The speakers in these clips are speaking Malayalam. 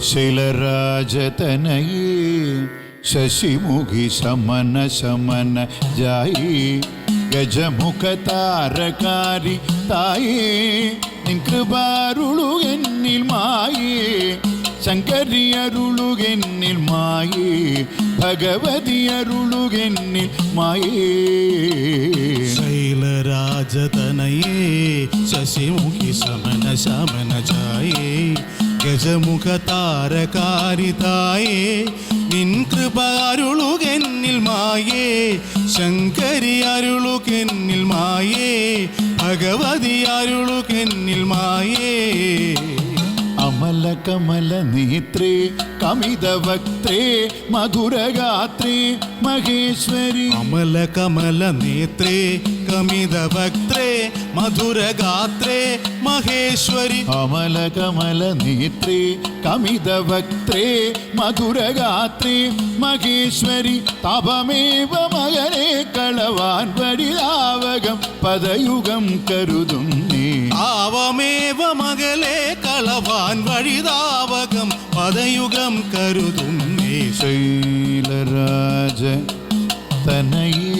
ശിലരാജതനയേ ശശിമുഖി ശമന ശമന ജായി. ഗജമുഖ താരകാരി തായേ നിൻ കൃപാരുളുകന്നിൽ മായേ ശങ്കരി അരുളുകന്നിൽ മായേ ഭഗവതി അരുളുകന്നിൽ മായേ. ശൈലരാജതനയേ ശശിമുഖി ശമന ശമന ജായേ ഗജമുഖ താരകാരിതായേ നിൻ കൃപ അരുളുകെന്നിൽ മായേ ശങ്കരി അരുളുകെന്നിൽ മായേ ഭഗവതി അരുളുകെന്നിൽ മായേ. അമല കമല നേത്രേ കമിത വക്ത്രേ മധുരഗാത്രേ മഹേശ്വരി. അമല மதுரகமிதவக்த்ரே மதுரகாத்ரே மகேஸ்வரி. அமலகமலநேத்ரே கமிதவக்த்ரே மதுரகாத்ரே மகேஸ்வரி. தபமேவ மகரே களவான் வடிலாவகம் பதயுகம் கருதும் நீ. ஆவமேவ மகளே களவான் வழிதாவகம் பதயுகம் கருதும் நீ. சைலராஜ தனையே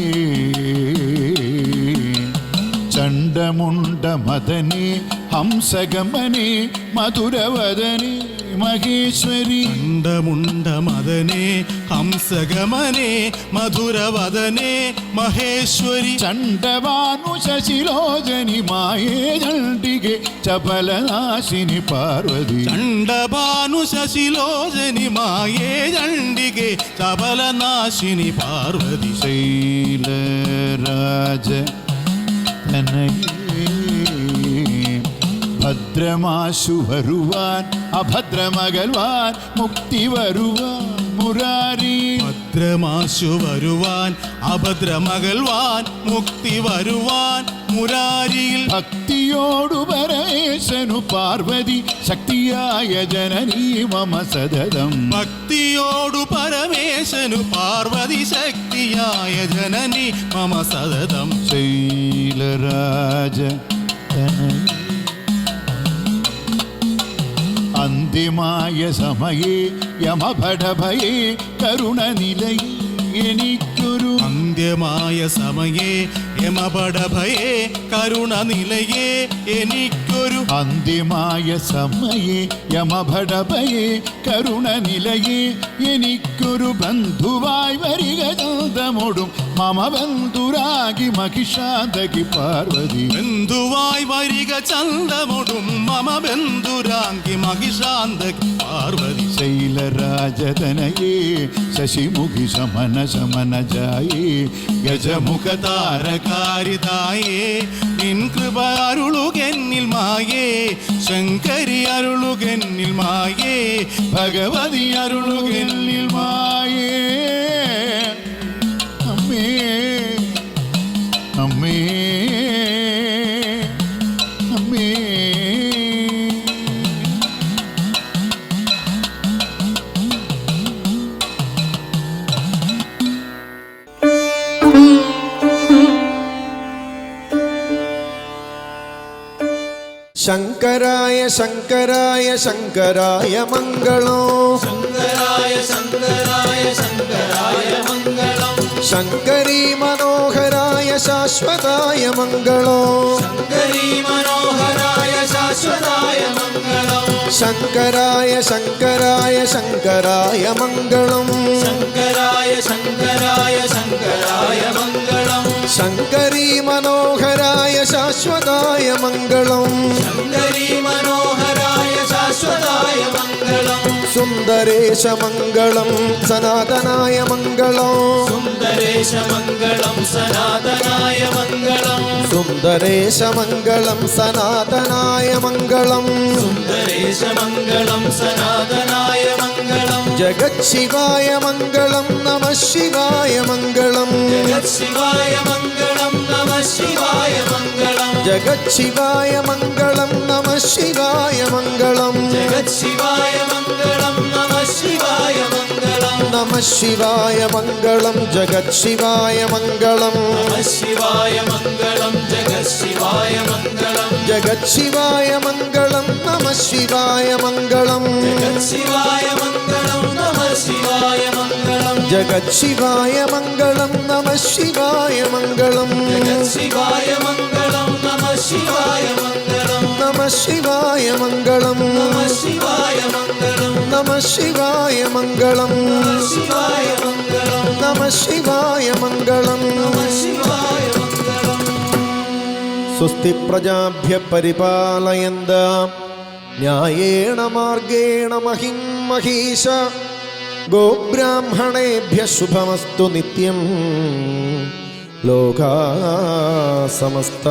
വഴിതാവകം മദനി ഹംസഗമനി മധുരവദനി മഹേശ്വരി. മുണ്ട മുണ്ട മദനി ഹംസഗമനി മധുരവദനി മഹേശ്വരി. ചണ്ടവാനു ശശിലോചനി മായേ ചണ്ഡികെ ചപലനാശിനി പാർവതി. ചണ്ടവാനു ശശിലോചനി മായേ ചണ്ഡികെ ചപലനാശിനി പാർവതി. ശൈലരാജ തനയേ ഭദ്രമാശു വരുവാൻ അഭദ്രമകൽവാൻ മുക്തി വരുവാൻ മുരാരി. ഭദ്രമാശു വരുവാൻ അഭദ്രമകൽവാൻ മുക്തി വരുവാൻ മുരാരിയിൽ. ഭക്തിയോടു പരേശനു പാർവതി ശക്തിയായ ജനനീ മമ സതതം ഭക്തിയോടു പരമേശനു പാർവതി ശക്തിയായ ജനനി മമ സതതം ശൈലരാജ തനയേ. അന്തിമായ സമയേ യമഭടഭയേ കരുണനിലയിൽ എനിക്കൊരു അന്ത്യമായ സമയേ യമപടഭയേ കരുണനിലയേ എനിക്കൊരു അന്തിമായ സമയേ യമഭടഭയേ കരുണനിലയേ എനിക്കൊരു ബന്ധുവായി വരിക ചന്തമോടും മമ ബന്ധുരാഗി മഹിഷാന്തകി പാർവതി. ബന്ധുവായി വരിക ചന്തമോടും മമ ബന്ധുരാങ്കി മഹിഷാന്ത പാർവതി ശൈലരാജതനയേ ശശിമുഖി ശമന ശമന ജായേ ഗജമുഖ താരകാരിതായേ നിൻ കൃപ അരുളുകെന്നിൽ മായേ ശങ്കരി അരുളുകെന്നിൽ മായേ ഭഗവതി അരുളുകെന്നിൽ മായേ. ശങ്കരായ ശങ്കരായ ശങ്കരായ മംഗളോ. ശങ്കരായ ശങ്കരായ ശങ്കരായ മംഗളം. ശങ്കരീ മനോഹരായ ശാശ്വതായ മംഗളോ. ശങ്കരീ മനോഹരായ ശാശ്വതായ മംഗളം. ശങ്കരായ ശങ്കരായ ശങ്കരായ മംഗളം. ശങ്കരായ ശങ്കരായ മംഗളം ശങ്കരീ മനോഹരായ ശാശ്വതായ മംഗളം സുന്ദരേശ മംഗളം സനാതനായ മംഗളം സുന്ദരേശ മംഗളം സനാതനായ മംഗളം സുന്ദരേശ മംഗളം സനാതനായ മംഗളം സുന്ദരേശ മംഗളം സനാതനായ മംഗളം ജഗത്ശിവായ മംഗളം നമ ശിവായ മംഗളം ജഗത് ശിവായ മംഗളം നമ ശിവായ മംഗളം ജഗത്ശിവായ മംഗളം നമ ശിവായ മംഗളം ജഗത് ശിവായ മംഗളം നമ ശിവായ മംഗളം നമ ശിവായ മംഗളം ജഗത് ശിവായ മംഗളം നമ ശിവായ മംഗളം ജഗ ശിവായ മംഗളം ജഗത് ശിവായ മംഗളം നമ ശിവായ മംഗളം ശിവായ മംഗളം നമ ശിവായ മംഗളം ജഗത് ശിവായ മംഗളം നമ ശിവായ മംഗളം ശിവായ മംഗളം നമ ശിവായ മംഗളം. നമ ശിവായ മംഗളം. സ്വസ്തി പ്രജാഭ്യ പരിപാലയന്ത. ന്യായേണ മാർഗേണ മഹിം മഹീശ. ഗോബ്രാഹ്മണേഭ്യ ശുഭമസ്തു നിത്യം. ലോകാ സമസ്ത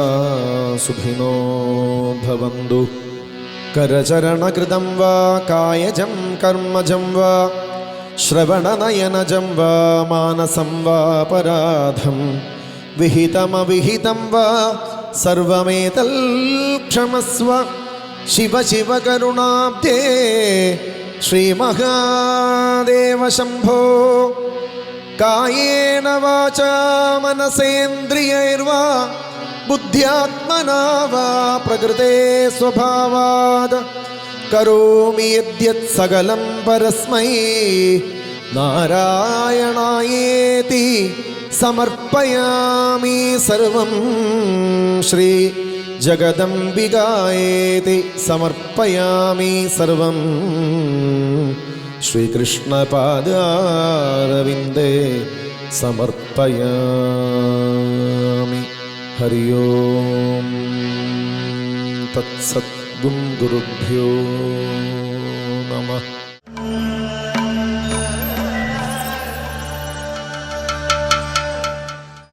സുഖിനോ ഭവന്തു. करचरणकृतं वा, कायजं कर्मजं वा, श्रवणनयनजं वा, मानसं वा, पराधं। विहितमविहितं वा, सर्वमेतल्क्षमस्व। शिव शिव करुणाब्धे, श्रीमहादेवशम्भो। कायेन वाचा, मनसेन्द्रियैर्वा ബുദ്ധ്യാത്മനാ വാ പ്രകൃതേ സ്വഭാവാത് കരോമി യദ്യത് സകലം പരസ്മൈ. നാരായണായേതി സമർപ്പയാമി സർവം. ശ്രീ ജഗദംബികായേതി സമർപ്പയാമി സർവം. ശ്രീകൃഷ്ണപാദാരവിന്ദേ സമർപ്പയാമി. हरि ओं तत्सद्गुरुभ्यो नमः।